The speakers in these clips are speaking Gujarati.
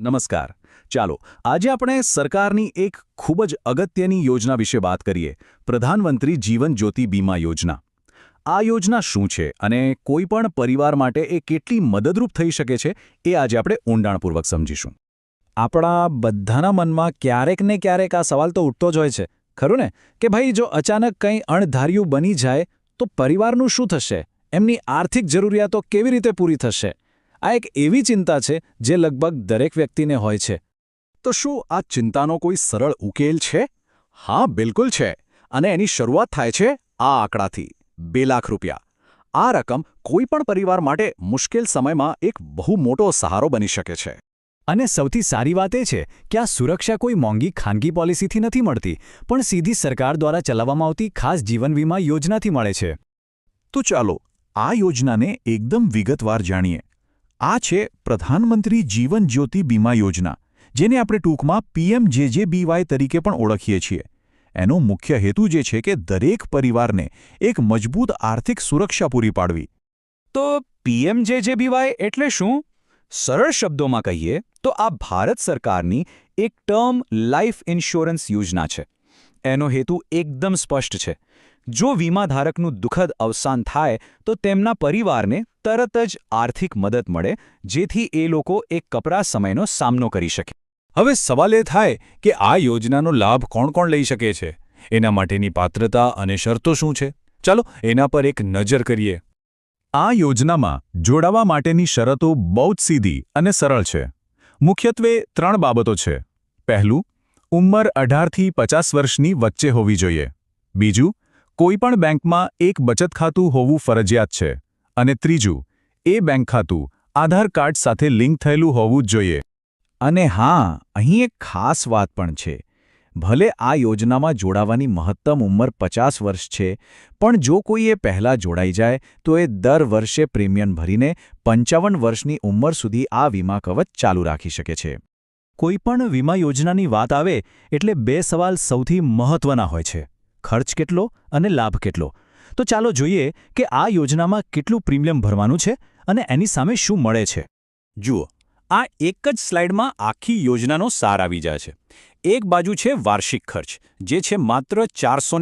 નમસ્કાર. ચાલો, આજે આપણે સરકારની એક ખૂબ જ અગત્યની યોજના વિશે વાત કરીએ. પ્રધાનમંત્રી જીવન જ્યોતિ બીમા યોજના. આ યોજના શું છે અને કોઈ પણ પરિવાર માટે એ કેટલી મદદરૂપ થઈ શકે છે એ આજે આપણે ઊંડાણપૂર્વક સમજીશું. આપણા બધાના મનમાં ક્યારેક ને ક્યારેક આ સવાલ તો ઉઠતો જ હોય છે. ખરું ને? કે ભાઈ, જો અચાનક કંઈ અણધાર્યું બની જાય, તો પરિવારનું શું થશે? એમની આર્થિક જરૂરિયાતો કેવી રીતે પૂરી થશે? આ એક એવી ચિંતા છે જે લગભગ દરેક વ્યક્તિને હોય છે. તો શું આ ચિંતાનો કોઈ સરળ ઉકેલ છે? હા, બિલકુલ છે. અને એની શરૂઆત થાય છે આ આંકડાથી, બે લાખ રૂપિયા. આ રકમ કોઈપણ પરિવાર માટે મુશ્કેલ સમયમાં એક બહુ મોટો સહારો બની શકે છે. અને સૌથી સારી વાત એ છે કે આ સુરક્ષા કોઈ મોંઘી ખાનગી પોલિસીથી નથી મળતી, પણ સીધી સરકાર દ્વારા ચલાવવામાં આવતી ખાસ જીવન વીમા યોજનાથી મળે છે. તો ચાલો, આ યોજનાને એકદમ વિગતવાર જાણીએ. આ છે પ્રધાનમંત્રી જીવન જ્યોતિ બીમા યોજના, જેને આપણે ટૂંકમાં પીએમજેજેબીવાય તરીકે પણ ઓળખીએ છીએ. એનો મુખ્ય હેતુ જે છે કે દરેક પરિવારને એક મજબૂત આર્થિક સુરક્ષા પૂરી પાડવી. તો પીએમજેજેબીવાય એટલે શું? સરળ શબ્દોમાં કહીએ તો આ ભારત સરકારની એક ટર્મ લાઈફ ઇન્સ્યોરન્સ યોજના છે. એનો હેતુ એકદમ સ્પષ્ટ છે. જો વીમાધારકનું દુઃખદ અવસાન થાય, તો તેમના પરિવારને તરત જ આર્થિક મદદ મળે, જેથી એ લોકો એક કપરા સમયનો સામનો કરી શકે. હવે સવાલ એ થાય કે આ યોજનાનો લાભ કોણ કોણ લઈ શકે છે? એના માટેની પાત્રતા અને શરતો શું છે? ચાલો એના પર એક નજર કરીએ. આ યોજનામાં જોડાવા માટેની શરતો બહુ જ સીધી અને સરળ છે. મુખ્યત્વે ત્રણ બાબતો છે. પહેલું, ઉંમર અઢારથી પચાસ વર્ષની વચ્ચે હોવી જોઈએ. બીજું કોઈપણ બેંકમાં એક બચત ખાતું હોવું ફરજિયાત છે. અને ત્રીજું, એ બેંક ખાતું આધાર કાર્ડ સાથે લિંક થયેલું હોવું જ જોઈએ. અને હા, અહીં એક ખાસ વાત પણ છે. ભલે આ યોજનામાં જોડાવાની મહત્તમ ઉંમર પચાસ વર્ષ છે, પણ જો કોઈ એ પહેલાં જોડાઈ જાય, તો એ દર વર્ષે પ્રીમિયમ ભરીને પંચાવન વર્ષની ઉંમર સુધી આ વીમા કવચ ચાલુ રાખી શકે છે. કોઈપણ વીમા યોજનાની વાત આવે, એટલે બે સવાલ સૌથી મહત્વના હોય છે. ખર્ચ કેટલો અને લાભ કેટલો. તો ચાલો જોઈએ કે આ યોજનામાં કેટલું પ્રીમિયમ ભરવાનું છે અને એની સામે શું મળે છે. જુઓ, આ એક જ સ્લાઇડમાં આખી યોજનાનો સાર આવી જાય છે. એક બાજુ છે વાર્ષિક ખર્ચ, જે છે માત્ર ચારસો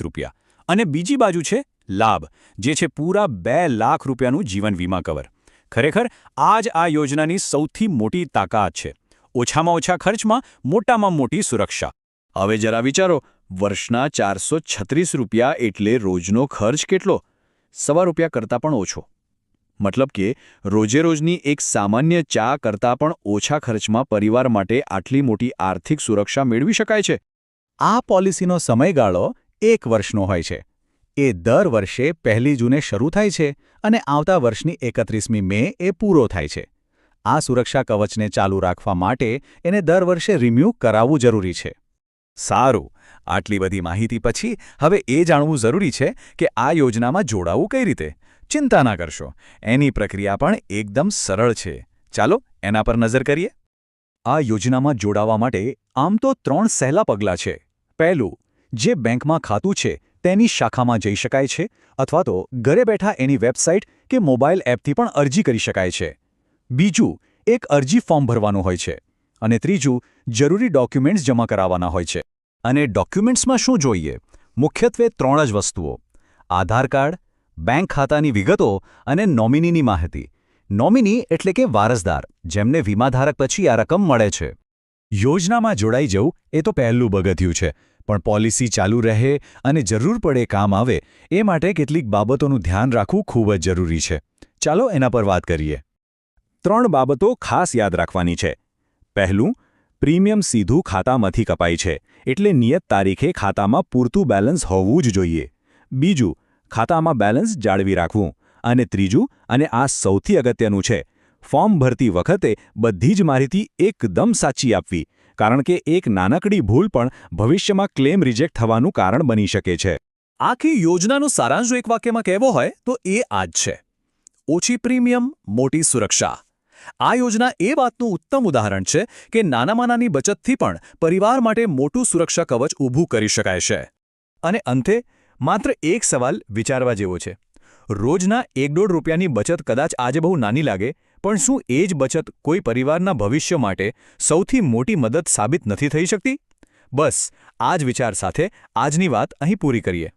રૂપિયા. અને બીજી બાજુ છે લાભ, જે છે પૂરા બે લાખ રૂપિયાનું જીવન વીમા કવર. ખરેખર આ જ આ યોજનાની સૌથી મોટી તાકાત છે. ઓછામાં ઓછા ખર્ચમાં, મોટામાં મોટી સુરક્ષા. હવે જરા વિચારો વર્ષના ચારસો છત્રીસ રૂપિયા એટલે રોજનો ખર્ચ કેટલો? સવા રૂપિયા કરતાં પણ ઓછો. મતલબ કે, રોજે રોજની એક સામાન્ય ચા કરતાં પણ ઓછા ખર્ચમાં પરિવાર માટે આટલી મોટી આર્થિક સુરક્ષા મેળવી શકાય છે. આ પોલિસીનો સમયગાળો એક વર્ષનો હોય છે. એ દર વર્ષે પહેલી જૂને શરૂ થાય છે અને આવતા વર્ષની એકત્રીસમી મે એ પૂરો થાય છે. આ સુરક્ષા કવચને ચાલુ રાખવા માટે એને દર વર્ષે રિમ્યૂ કરાવવું જરૂરી છે. સારું. આટલી બધી માહિતી પછી હવે એ જાણવું જરૂરી છે કે આ યોજનામાં જોડાવું કઈ રીતે? ચિંતા ના કરશો. એની પ્રક્રિયા પણ એકદમ સરળ છે. ચાલો એના પર નજર કરીએ. આ યોજનામાં જોડાવા માટે આમ તો ત્રણ સહેલા પગલાં છે. પહેલું, જે બેંકમાં ખાતું છે તેની શાખામાં જઈ શકાય છે અથવા તો ઘરે બેઠા એની વેબસાઇટ કે મોબાઈલ એપથી પણ અરજી કરી શકાય છે. બીજું, એક અરજી ફોર્મ ભરવાનું હોય છે. અને ત્રીજું, જરૂરી ડોક્યુમેન્ટ્સ જમા કરાવવાના હોય છે. અને ડોક્યુમેન્ટ્સમાં શું જોઈએ? મુખ્યત્વે ત્રણ જ વસ્તુઓ. આધાર કાર્ડ, બેંક ખાતાની વિગતો અને નોમિનીની માહિતી. નોમિની એટલે કે વારસદાર, જેમને વીમાધારક પછી આ રકમ મળે છે. યોજનામાં જોડાઈ જવું એ તો પહેલું પગથિયું છે, પણ પોલિસી ચાલુ રહે અને જરૂર પડે કામ આવે, એ માટે કેટલીક બાબતોનું ધ્યાન રાખવું ખૂબ જ જરૂરી છે. ચાલો એના પર વાત કરીએ. ત્રણ બાબતો ખાસ યાદ રાખવાની છે. પહેલું, પ્રીમિયમ સીધું ખાતામાંથી કપાય છે, એટલે નિયત તારીખે ખાતામાં પૂરતું બેલેન્સ હોવું જ જોઈએ. બીજું, ખાતામાં બેલેન્સ જાળવી રાખવું. અને ત્રીજું, અને આ સૌથી અગત્યનું છે, ફોર્મ ભરતી વખતે બધી જ માહિતી એકદમ સાચી આપવી, કારણ કે એક નાનકડી ભૂલ પણ ભવિષ્યમાં ક્લેમ રિજેક્ટ થવાનું કારણ બની શકે છે. આખી યોજનાનો સારાંશ એક વાક્યમાં કહેવો હોય, તો એ આ જ છે. ઓછી પ્રીમિયમ, મોટી સુરક્ષા. આ યોજના એ વાતનું ઉત્તમ ઉદાહરણ છે કે નાનામાં નાની બચતથી પણ પરિવાર માટે મોટું સુરક્ષા કવચ ઊભું કરી શકાય છે. અને અંતે, માત્ર એક સવાલ વિચારવા જેવો છે. રોજના એક દોઢ રૂપિયાની બચત કદાચ આજે બહુ નાની લાગે, પણ શું એ જ બચત કોઈ પરિવારના ભવિષ્ય માટે સૌથી મોટી મદદ સાબિત નથી થઈ શકતી? બસ, આ જ વિચાર સાથે આજની વાત અહીં પૂરી કરીએ.